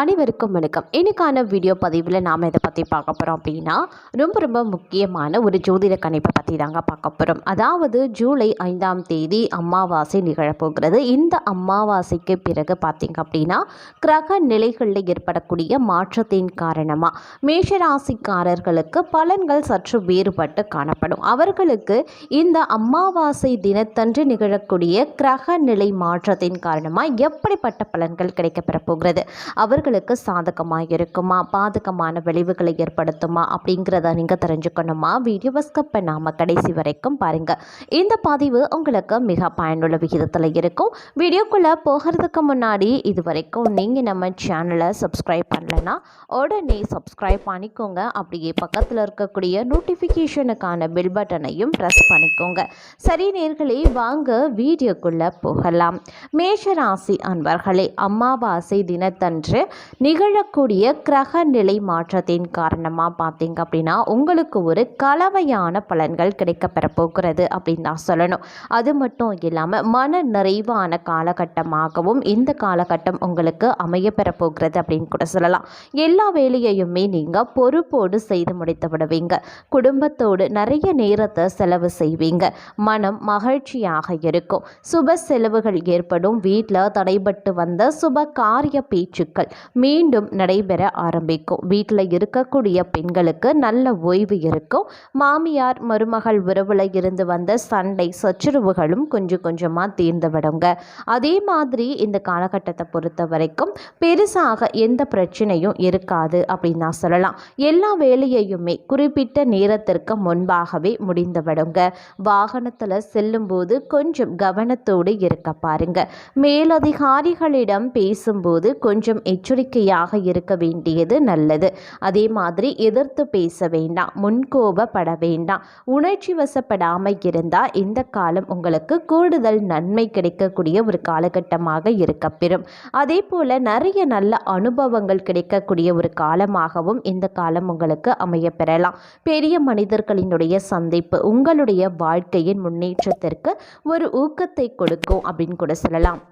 அனைவருக்கும் வணக்கம். இன்னைக்கான வீடியோ பதிவில் நாம் இதை பற்றி பார்க்க போகிறோம் அப்படின்னா ரொம்ப ரொம்ப முக்கியமான ஒரு ஜோதிட கணிப்பை பற்றி தாங்க பார்க்க போகிறோம் அதாவது ஜூலை ஐந்தாம் தேதி அமாவாசை நிகழப்போகிறது. இந்த அமாவாசைக்கு பிறகு பார்த்திங்க அப்படின்னா கிரக நிலைகளில் ஏற்படக்கூடிய மாற்றத்தின் காரணமாக மேஷராசிக்காரர்களுக்கு பலன்கள் சற்று வேறுபட்டு காணப்படும். அவர்களுக்கு இந்த அமாவாசை தினத்தன்று நிகழக்கூடிய கிரக நிலை மாற்றத்தின் காரணமாக எப்படிப்பட்ட பலன்கள் கிடைக்கப்பெறப் போகிறது? அவர்களுக்கு சாதகமாக இருக்குமா? பாதகமான விளைவுகளை ஏற்படுத்துமா? அப்படிங்கிறத நீங்கள் தெரிஞ்சுக்கணுமா? வீடியோவை ஸ்கிப் பண்ணாமல் கடைசி வரைக்கும் பாருங்கள் இந்த பதிவு உங்களுக்கு மிக பயனுள்ள விகிதத்தில் இருக்கும். வீடியோக்குள்ளே போகிறதுக்கு முன்னாடி இது வரைக்கும் நீங்கள் நம்ம சேனலை சப்ஸ்கிரைப் பண்ணலைன்னா உடனே சப்ஸ்கிரைப் பண்ணிக்கோங்க. அப்படியே பக்கத்தில் இருக்கக்கூடிய நோட்டிஃபிகேஷனுக்கான பெல் பட்டனையும் ப்ரெஸ் பண்ணிக்கோங்க. சரி நேர்களே வாங்க வீடியோக்குள்ளே போகலாம். மேஷராசி அன்பர்களே அம்மாவாசை தினத்தன்று நிகழக்கூடிய கிரக நிலை மாற்றத்தின் காரணமாக பார்த்தீங்க அப்படின்னா உங்களுக்கு ஒரு கலவையான பலன்கள் கிடைக்கப்பெற போகிறது அப்படின்னு தான் சொல்லணும். அது மட்டும் இல்லாமல் மன நிறைவான காலகட்டமாகவும் இந்த காலகட்டம் உங்களுக்கு அமையப்பெற போகிறது அப்படின்னு கூட சொல்லலாம். எல்லா வேலையையுமே நீங்கள் பொறுப்போடு செய்து முடித்து விடுவீங்க. குடும்பத்தோடு நிறைய நேரத்தை செலவு செய்வீங்க. மனம் மகிழ்ச்சியாக இருக்கும். சுப செலவுகள் ஏற்படும். வீட்டில் தடைபட்டு வந்த சுப காரிய பேச்சுக்கள் மீண்டும் நடைபெற ஆரம்பிக்கும். வீட்டில் இருக்கக்கூடிய பெண்களுக்கு நல்ல ஓய்வு இருக்கும். மாமியார் மருமகள் உறவில் இருந்து வந்த சண்டை சச்சுரவுகளும் கொஞ்சம் கொஞ்சமாக தீர்ந்து விடுங்க. அதே மாதிரி இந்த காலகட்டத்தை பொறுத்த வரைக்கும் பெருசாக எந்த பிரச்சனையும் இருக்காது அப்படின்னு நான் சொல்லலாம். எல்லா வேலையையுமே குறிப்பிட்ட நேரத்திற்கு முன்பாகவே முடிந்து விடுங்க. வாகனத்தில் செல்லும்போது கொஞ்சம் கவனத்தோடு இருக்க பாருங்க. மேலதிகாரிகளிடம் பேசும்போது கொஞ்சம் எச்சரிக்கையாக இருக்க வேண்டியது நல்லது. அதே மாதிரி எதிர்த்து பேச வேண்டாம் முன்கோபப்பட வேண்டாம். உணர்ச்சி வசப்படாமல் இருந்தால் இந்த காலம் உங்களுக்கு கூடுதல் நன்மை கிடைக்கக்கூடிய ஒரு காலகட்டமாக இருக்கப்பெறும் அதே போல் நிறைய நல்ல அனுபவங்கள் கிடைக்கக்கூடிய ஒரு காலமாகவும் இந்த காலம் உங்களுக்கு அமைய பெறலாம். பெரிய மனிதர்களினுடைய சந்திப்பு உங்களுடைய வாழ்க்கையின் முன்னேற்றத்திற்கு ஒரு ஊக்கத்தை கொடுக்கும் அப்படின்னு கூட சொல்லலாம்.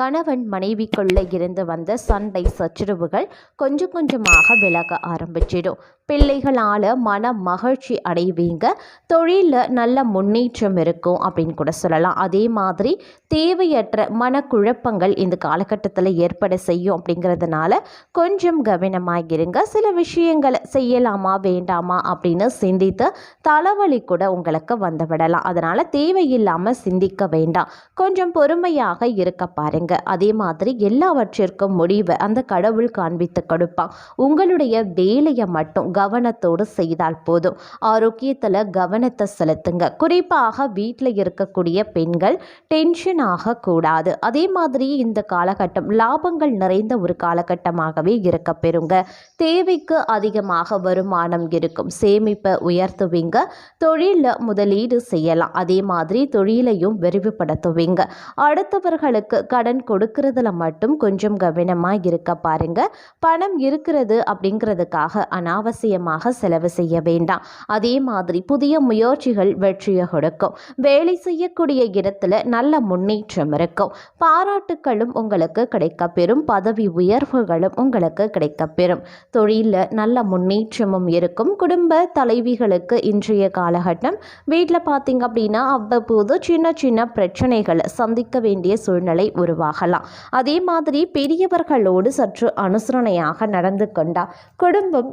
கணவன் மனைவிக்குள்ளே இருந்து வந்த சண்டை சச்சரவுகள் கொஞ்சம் கொஞ்சமாக விலக ஆரம்பிச்சிடும். பிள்ளைகளால் மன மகிழ்ச்சி அடைவீங்க. தொழிலில் நல்ல முன்னேற்றம் இருக்கும் அப்படின்னு கூட சொல்லலாம். அதே மாதிரி தேவையற்ற மனக்குழப்பங்கள் இந்த காலகட்டத்தில் ஏற்பட செய்யும் அப்படிங்கிறதுனால கொஞ்சம் கவனமாக இருங்க. சில விஷயங்களை செய்யலாமா வேண்டாமா அப்படின்னு சிந்தித்து தலைவலி கூட உங்களுக்கு வந்துவிடலாம் அதனால் தேவையில்லாமல் சிந்திக்க வேண்டாம். கொஞ்சம் பொறுமையாக இருக்க பாருங்க. அதே மாதிரி எல்லாவற்றிற்கும் முடிவை அந்த கடவுள் காண்பித்து கொடுப்பான். உங்களுடைய வேலையை மட்டும் கவனத்தோடு செய்தால் போதும். ஆரோக்கியத்தில் கவனத்தை செலுத்துங்க. குறிப்பாக வீட்டில் இருக்கக்கூடிய பெண்கள் டென்ஷன் ஆகக்கூடாது அதே மாதிரி இந்த காலகட்டம் லாபங்கள் நிறைந்த ஒரு காலகட்டமாகவே இருக்க பெறுங்க. தேவைக்கு அதிகமாக வருமானம் இருக்கும். சேமிப்பை உயர்த்துவீங்க. தொழிலில் முதலீடு செய்யலாம். அதே மாதிரி தொழிலையும் விரிவுபடுத்துவீங்க. அடுத்தவர்களுக்கு கடன் கொடுக்கறதுல மட்டும் கொஞ்சம் கவனமாக இருக்க பாருங்க. பணம் இருக்கிறது அப்படிங்கிறதுக்காக அனாவசியமாக செலவு செய்ய வேண்டாம். அதே மாதிரி புதிய முயற்சிகள் வெற்றியை கொடுக்கும். வேலை செய்யக்கூடிய இடத்துல நல்ல முன்னேற்றம் இருக்கும். பாராட்டுக்களும் உங்களுக்கு கிடைக்கப்பெறும் பதவி உயர்வுகளும் உங்களுக்கு கிடைக்கப்பெறும் தொழிலில் நல்ல முன்னேற்றமும் இருக்கும். குடும்ப தலைவிகளுக்கு இன்றைய காலகட்டம் வீட்டில் பார்த்தீங்க அப்படின்னா அவ்வப்போது சின்ன சின்ன பிரச்சனைகளை சந்திக்க வேண்டிய சூழ்நிலை உருவாகலாம். அதே மாதிரி பெரியவர்களோடு சற்று அனுசரணையாக நடந்து கொண்டால் குடும்பம்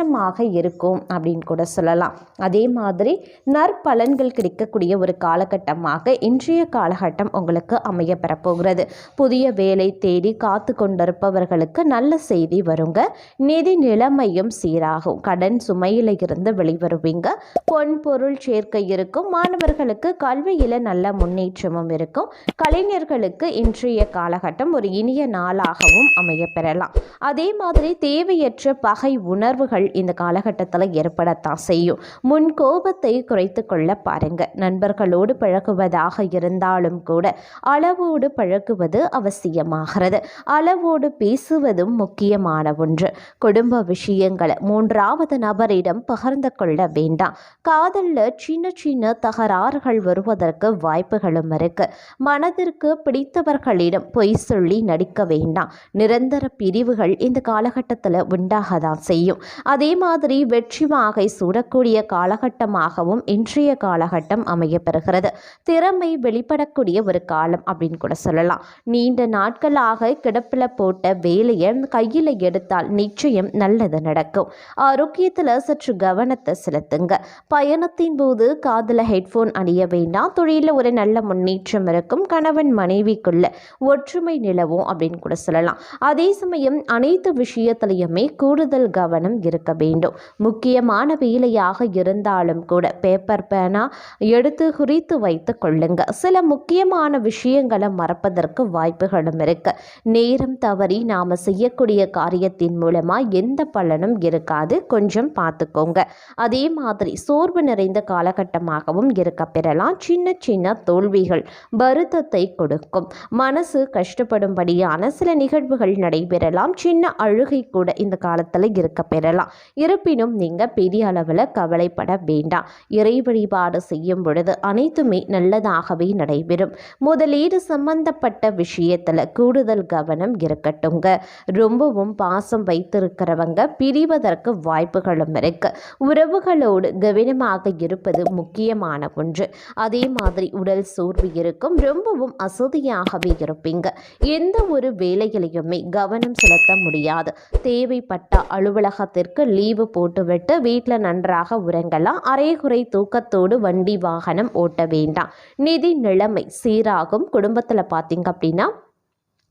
சந்தோஷமாக இருக்கும் அப்படின்னு கூட சொல்லலாம். அதே மாதிரி நற்பலன்கள் கிடைக்கக்கூடிய ஒரு காலகட்டமாக இன்றைய காலகட்டம் உங்களுக்கு அமைய பெறப்போகிறது. புதிய வேலை தேடி காத்து கொண்டிருப்பவர்களுக்கு நல்ல செய்தி வருங்க. நிதி நிலைமையும் சீராகும். கடன் சுமையில் இருந்து வெளிவருவீங்க. பொன் பொருள் சேர்க்கை இருக்கும். மாணவர்களுக்கு கல்வியில் நல்ல முன்னேற்றமும் இருக்கும். கலைஞர்களுக்கு இன்றைய காலகட்டம் ஒரு இனிய நாளாகவும் அமைய பெறலாம். அதே மாதிரி தேவையற்ற பகை உணர்வுகள் இந்த காலகட்டத்தில் ஏற்படத்தான் செய்யும். முன் கோபத்தை குறைத்து கொள்ள பாருங்க. நண்பர்களோடு பழகுவதாக இருந்தாலும் கூட அளவோடு பழகுவது அவசியமாகிறது. அளவோடு பேசுவதும் முக்கியமான ஒன்று. குடும்ப விஷயங்களை மூன்றாவது நபரிடம் பகிர்ந்து கொள்ள வேண்டாம். காதலில் சின்ன சின்ன தகராறுகள் வருவதற்கு வாய்ப்புகளும் இருக்கு. மனதிற்கு பிடித்தவர்களிடம் பொய் சொல்லி நடிக்க வேண்டாம். நிரந்தர பிரிவுகள் இந்த காலகட்டத்தில் உண்டாக தான் செய்யும். அதே மாதிரி வெற்றி வாகை சூடக்கூடிய காலகட்டமாகவும் இன்றைய காலகட்டம் அமையப்பெறுகிறது. திறமை வெளிப்படக்கூடிய ஒரு காலம் அப்படின்னு கூட சொல்லலாம். நீண்ட நாட்களாக கிடப்பில் போட்ட வேலையை கையில் எடுத்தால் நிச்சயம் நல்லது நடக்கும். ஆரோக்கியத்தில் சற்று கவனத்தை செலுத்துங்க. பயணத்தின் போது காதில் ஹெட்ஃபோன் அணிய வேண்டாம். தொழிலில் ஒரு நல்ல முன்னேற்றம் இருக்கும். கணவன் மனைவிக்குள்ள ஒற்றுமை நிலவும் அப்படின்னு கூட சொல்லலாம். அதே சமயம் அனைத்து விஷயத்திலையுமே கூடுதல் கவனம் இருக்க வேண்டும். முக்கியமான வேலையாக இருந்தாலும் கூட பேப்பர் பேனா எடுத்து குறித்து வைத்து கொள்ளுங்க. சில முக்கியமான விஷயங்களை மறப்பதற்கு வாய்ப்புகளும் இருக்கு. நேரம் தவறி நாம் செய்யக்கூடிய காரியத்தின் மூலமாக எந்த பலனும் இருக்காது. கொஞ்சம் பார்த்துக்கோங்க. அதே மாதிரி சோர்வு நிறைந்த காலகட்டமாகவும் இருக்க பெறலாம். சின்ன சின்ன தோல்விகள் வருத்தத்தை கொடுக்கும். மனசு கஷ்டப்படும்படியான சில நிகழ்வுகள் நடைபெறலாம். சின்ன அழுகை கூட இந்த காலத்தில் இருக்க பெறலாம். இருப்பினும் நீங்கள் பெரிய அளவில் கவலைப்பட வேண்டாம். இறை வழிபாடு செய்யும் பொழுது அனைத்துமே நல்லதாகவே நடைபெறும். முதலீடு சம்பந்தப்பட்ட விஷயத்தில் கூடுதல் கவனம் இருக்கட்டுங்க. ரொம்பவும் பாசம் வைத்திருக்கிறவங்க பிரிவதற்கு வாய்ப்புகளும் இருக்கு. உறவுகளோடு கவனமாக இருப்பது முக்கியமான ஒன்று. அதே மாதிரி உடல் சோர்வு இருக்கும். ரொம்பவும் அசதியாகவே இருப்பீங்க. எந்த ஒரு வேலைகளையுமே கவனம் செலுத்த முடியாது. தேவைப்பட்ட அலுவலகத்திற்கு லீவு போட்டுவிட்டு வீட்டில் நன்றாக உறங்கலாம். அரைகுறை தூக்கத்தோடு வண்டி வாகனம் ஓட்ட வேண்டாம். நிதி நிலைமை சீராகும். குடும்பத்தில் பார்த்தீங்க அப்படின்னா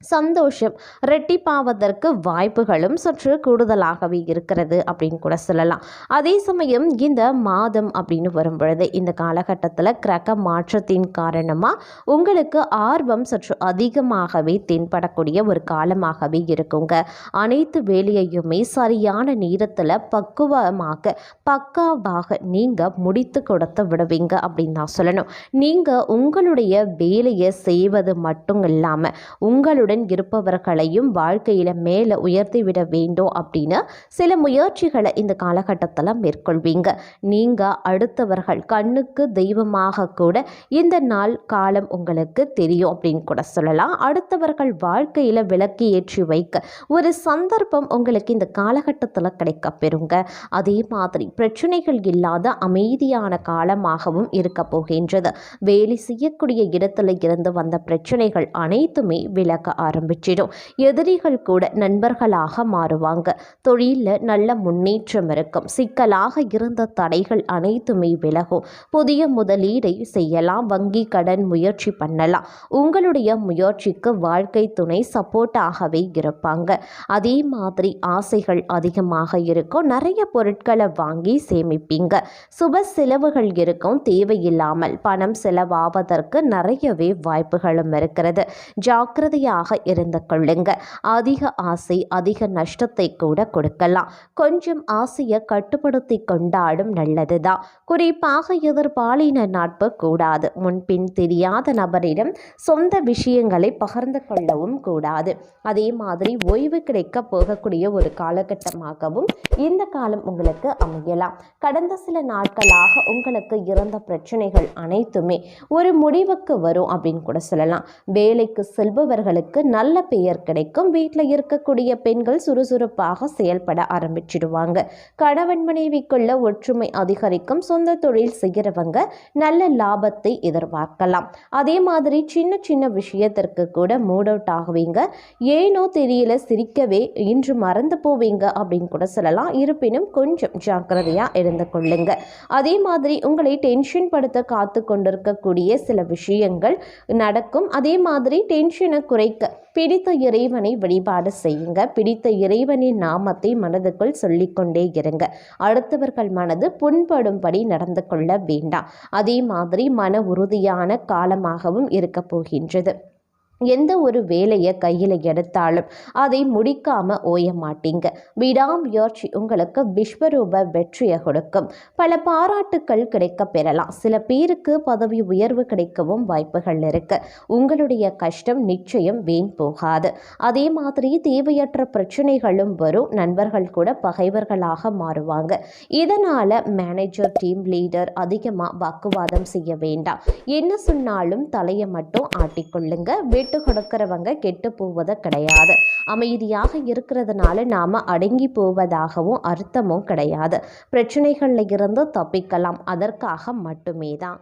சந்தோஷம் ரெட்டிப்பாவதற்கு வாய்ப்புகளும் சற்று கூடுதலாகவே இருக்கிறது அப்படின்னு கூட சொல்லலாம். அதே சமயம் இந்த மாதம் அப்படின்னு வரும்பொழுது இந்த காலகட்டத்தில் கிரக மாற்றத்தின் காரணமாக உங்களுக்கு ஆர்வம் சற்று அதிகமாகவே தென்படக்கூடிய ஒரு காலமாகவே இருக்குங்க. அனைத்து வேலையையுமே சரியான நேரத்தில் பக்குவமாக பக்காவாக நீங்கள் முடித்து கொடுத்து விடுவீங்க அப்படின்னு தான் சொல்லணும். நீங்கள் உங்களுடைய வேலையை செய்வது மட்டும் இல்லாமல் உங்களுடைய உங்களுடன் இருப்பவர்களையும் வாழ்க்கையில் மேலே உயர்த்தி விட வேண்டும் அப்படின்னு சில முயற்சிகளை இந்த காலகட்டத்தில் மேற்கொள்வீங்க. நீங்கள் அடுத்தவர்கள் கண்ணுக்கு தெய்வமாக கூட இந்த நாள் காலம் உங்களுக்கு தெரியும் அப்படின்னு கூட சொல்லலாம். அடுத்தவர்கள் வாழ்க்கையில் விளக்கி ஏற்றி வைக்க ஒரு சந்தர்ப்பம் உங்களுக்கு இந்த காலகட்டத்தில் கிடைக்க பெறுங்க. அதே மாதிரி பிரச்சனைகள் இல்லாத அமைதியான காலமாகவும் இருக்க போகின்றது. வேலை செய்யக்கூடிய இடத்துல இருந்து வந்த பிரச்சனைகள் அனைத்துமே விலக ஆரம்பிச்சிடும். எதிரிகள் கூட நண்பர்களாக மாறுவாங்க. தொழிலில் நல்ல முன்னேற்றம் இருக்கும். சிக்கலாக இருந்த தடைகள் அனைத்துமே விலகும். புதிய முதலீடை செய்யலாம். வங்கி கடன் முயற்சி பண்ணலாம். உங்களுடைய முயற்சிக்கு வாழ்க்கை துணை சப்போர்ட்டாகவே இருப்பாங்க. அதே மாதிரி ஆசைகள் அதிகமாக இருக்கும். நிறைய பொருட்களை வாங்கி சேமிப்பீங்க. சுப செலவுகள் இருக்கும். தேவையில்லாமல் பணம் செலவாவதற்கு நிறையவே வாய்ப்புகளும் இருக்கிறது. ஜாக்கிரதையாக இருந்து கொள்ளுங்க. அதிக ஆசை அதிக நஷ்டத்தை கூட கொடுக்கலாம். கொஞ்சம் ஆசையை கட்டுப்படுத்தி கொண்டாடும் நல்லதுதான். குறிப்பாக எதிர்பாலின நட்பு கூடாது. முன்பின் தெரியாத நபரிடம் சொந்த விஷயங்களை பகிர்ந்து கொள்ளவும் கூடாது. அதே மாதிரி ஓய்வு கிடைக்க போகக்கூடிய ஒரு காலகட்டமாகவும் இந்த காலம் உங்களுக்கு அமையலாம். கடந்த சில நாட்களாக உங்களுக்கு இருந்த பிரச்சனைகள் அனைத்துமே ஒரு முடிவுக்கு வரும் அப்படின்னு கூட சொல்லலாம். வேலைக்கு செல்பவர்களுக்கு நல்ல பெயர் கிடைக்கும். வீட்டில் இருக்கக்கூடிய பெண்கள் சுறுசுறுப்பாக செயல்பட ஆரம்பிச்சிடுவாங்க. கணவன் மனைவிக்குள்ள ஒற்றுமை அதிகரிக்கும். சொந்த தொழில் செய்கிறவங்க நல்ல லாபத்தை எதிர்பார்க்கலாம். அதே மாதிரி சின்ன சின்ன விஷயத்திற்கு கூட மூட் அவுட் ஆகுவீங்க. ஏனோ தெரியல சிரிக்கவே இன்று மறந்து போவீங்க அப்படின்னு கூட சொல்லலாம். இருப்பினும் கொஞ்சம் ஜாக்கிரதையாக இருந்து கொள்ளுங்க. அதே மாதிரி உங்களை டென்ஷன் படுத்த காத்து கொண்டிருக்கக்கூடிய சில விஷயங்கள் நடக்கும். அதே மாதிரி டென்ஷனை குறைக்க பிடித்த இறைவனை வழிபாடு செய்யுங்க. பிடித்த இறைவனின் நாமத்தை மனதுக்குள் சொல்லிக்கொண்டே இருங்க. அடுத்தவர்கள் மனது புண்படும்படி நடந்து கொள்ள வேண்டாம். அதே மாதிரி மன உறுதியான காலமாகவும் இருக்க போகின்றது. எந்த ஒரு வேலையை கையில் எடுத்தாலும் அதை முடிக்காம ஓய மாட்டீங்க. விடாமுயற்சி உங்களுக்கு விஸ்வரூப வெற்றியை கொடுக்கும். பல பாராட்டுக்கள் கிடைக்க பெறலாம். சில பேருக்கு பதவி உயர்வு கிடைக்கவும் வாய்ப்புகள் இருக்கு. உங்களுடைய கஷ்டம் நிச்சயம் வீண் போகாது. அதே மாதிரி தேவையற்ற பிரச்சனைகளும் வரும். நண்பர்கள் கூட பகைவர்களாக மாறுவாங்க. இதனால மேனேஜர் டீம் லீடர் அதிகமாக வாக்குவாதம் செய்ய வேண்டாம். என்ன சொன்னாலும் தலையை மட்டும் ஆட்டிக்கொள்ளுங்க. கெட்டு கொடுக்கிறவங்க கெட்டு போவது கிடையாது. அமைதியாக இருக்கிறதுனால நாம் அடங்கி போவதாகவும் அர்த்தமும் கிடையாது. பிரச்சனைகளில் இருந்து தப்பிக்கலாம். அதற்காக மட்டுமே தான்